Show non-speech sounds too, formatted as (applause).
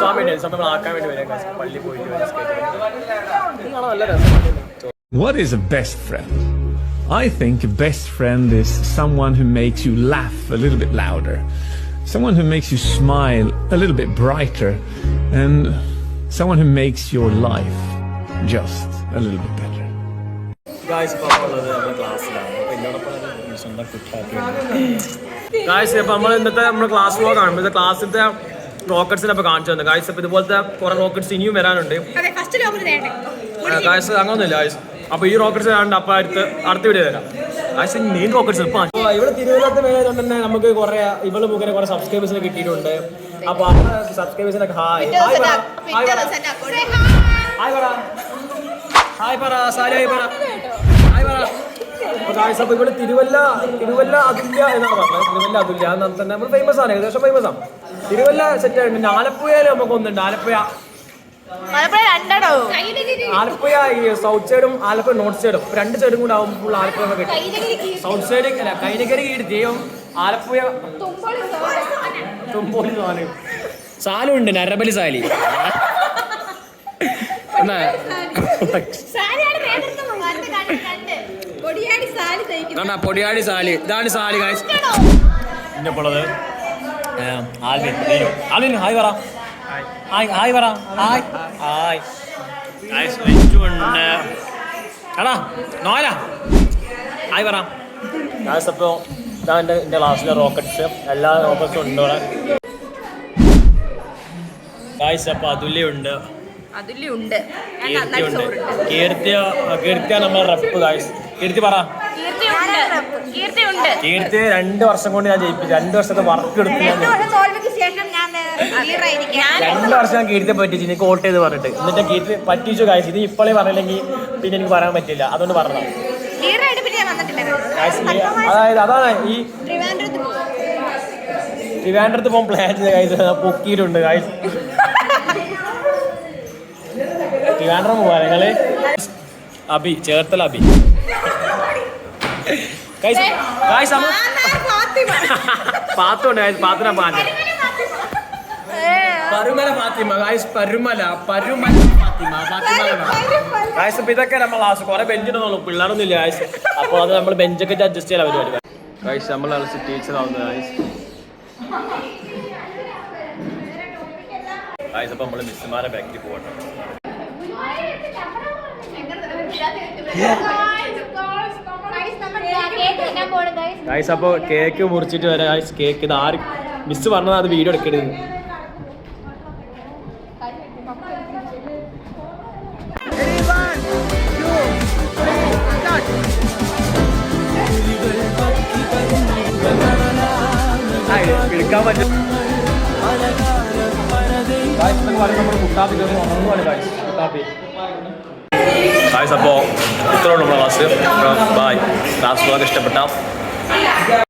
സ്വാമി സമയം ആക്കാൻ വേണ്ടി വരാം guys. പള്ളി പോയിട്ട് വരാം skate കളിക്കാൻ. നല്ല രസം What is a best friend? I think a best friend is someone who makes you laugh a little bit louder, someone who makes you smile a little bit brighter, and someone who makes your life just a little bit better. Guys guys ഇപ്പോൾ നമ്മൾ ഇന്നത്തെ നമ്മുടെ class പോകാൻ കാണുമ്പോൾ ഇത് ക്ലാസ്സിലത്തെ റോക്കറ്റ്സിനെ ഇപ്പോൾ കാണിച്ചു തന്നെ ഗായ്സ് അപ്പൊ ഇതുപോലത്തെ കുറെ റോക്കറ്റ്സ് ഇനിയും വരാനുണ്ട്. ഗായ്സ് അങ്ങനൊന്നുമില്ല ഗായ്സ് അപ്പൊ ഈ റോക്കറ്റ്സ് വരാണ്ട് അപ്പൊ അടുത്ത് അടുത്ത വീഡിയോ തരാം ഗായ്സ് മെയിൻ റോക്കറ്റ്സ് ഇവിടെ തിരുവനന്തപുരത്ത് മേലെ തന്നെ നമുക്ക് കുറെ ഇവൾ മുഖേന കുറെ സബ്സ്ക്രൈബേഴ്സിനെ കിട്ടിയിട്ടുണ്ട്. അപ്പൊ സബ്സ്ക്രൈബേഴ്സിനൊക്കെ ഹായ് ഹായ് പറ. ഹായ് പറ. ഹായ് പറ. സാലി ഹായ് പറ. ഹായ് പറ. അപ്പൊ guys, ഇവിടെ തിരുവല്ല തിരുവല്ല അതുല്യ എന്നാണ് പറഞ്ഞത്. തിരുവല്ല അതുല്യ എന്നാൽ തന്നെ നമ്മൾ ഫേമസ് ആണ് ഏകദേശം ഫേമസ് ആണ്. തിരുവല്ല സെറ്റ് ആയിട്ട് പിന്നെ ആലപ്പുഴയിൽ നമുക്ക് ഒന്നുണ്ട് ആലപ്പുഴ. ആലപ്പുഴ ഈ സൗത്ത് സൈഡും ആലപ്പുഴ നോർത്ത് സൈഡും രണ്ട് സൈഡും കൂടെ ആവുമ്പോൾ ഫുൾ ആലപ്പുഴ നമുക്ക് കിട്ടും. സൗത്ത് സൈഡ് അല്ല കൈനകരി കീഴ്ത്തിയും ആലപ്പുഴ. തുമ്പോളി സാലും സാലും ഉണ്ട് നരബലി സാലി. എന്നാ? പൊടിയാടി സാലി ഇതാണ് സാലി ഗായ്സ് പിന്നെ ഉള്ളത് ആൽവിൻ. ആൽവിൻ ഹായ് പറ. ഹായ് ഹായ് പറ. ഹായ്. ഹായ്. എടാ നോല ഹായ് പറ. ഗായ്സ് അപ്പോൾ ഇതാ എന്റെ എന്റെ ക്ലാസ്സിലെ റോക്കറ്റ്സ് എല്ലാ റോക്കറ്റ്സും ഉണ്ട് ഇവിടെ ഗായ്സ് അപ്പോൾ അതുല്യുണ്ട് അതുല്യുണ്ട് കീർത്തിയ കീർത്തിയ നമ്മുടെ റെപ്പ് ഗായ്സ് കീർത്തി പറ. കീർത്തി രണ്ട് വർഷം കൊണ്ട് ഞാൻ ജയിപ്പിച്ചു. രണ്ട് വർഷത്തെ വർക്ക് എടുത്തു ഞാൻ. രണ്ട് വർഷം ഞാൻ കീർത്തിയെ പറ്റിച്ചു. എനിക്ക് വോട്ട് ചെയ്ത് പറഞ്ഞിട്ട്. എന്നിട്ട് കീർത്തി പറ്റിച്ചു കാശ് ഇത് ഇപ്പോഴേ പറഞ്ഞില്ലെങ്കിൽ പിന്നെ എനിക്ക് പറയാൻ പറ്റില്ല. അതുകൊണ്ട് പറഞ്ഞു അതായത് അതാണ് ഈ ട്രിവാൻഡ്രത്ത് പോകും പോകാൻ പ്ലാൻ ചെയ്ത കാശ് പൊക്കിയിട്ടുണ്ട് കാശ് (laughs) ട്രിവാൻഡ്രം പോവാ നിങ്ങൾ. അബി ചേർത്തല അബി പാത്തുണ്ട് പാത്തിനാ പാഞ്ഞ പരുമല ഫാത്തിമ. ഗായ്സ് പരുമല പരുമല ഫാത്തിമ ഫാത്തിമ ഗായ്സ് അപ്പൊ ഇതൊക്കെ നമ്മൾ ക്ലാസ് കുറെ ബെഞ്ചിടുന്നുള്ളൂ പിള്ളേരൊന്നും ഇല്ല ഗായ്സ് അപ്പോൾ അത് നമ്മൾ ബെഞ്ചൊക്കെ അഡ്ജസ്റ്റ് ചെയ്യാൻ പറ്റും ഗായ്സ് നമ്മൾ ടീച്ചർ ആവുന്നത് ഗായ്സ് ഗായ്സ് അപ്പോൾ നമ്മൾ മിസ്സുമാരെ ബാക്കിൽ പോകണം ഗായ്സ് അപ്പോൾ കേക്ക് മുറിച്ചിട്ട് വരാം. ഗൈസ് കേക്ക് ഇത് ആര് മിസ് പറഞ്ഞത് അത് വീഡിയോ എടുക്കരുത്. എടുക്കാൻ പറ്റും. നമ്മൾ കുട്ടാപ്പി കയറി ഉണങ്ങുവാണ് ഗൈസ് കുട്ടാപ്പി ഗായ്സ് അപ്പോൾ ഇത്രയുള്ള നമ്മുടെ ക്ലാസ് ബൈ ക്ലാസ് വളരെ ഇഷ്ടപ്പെട്ട.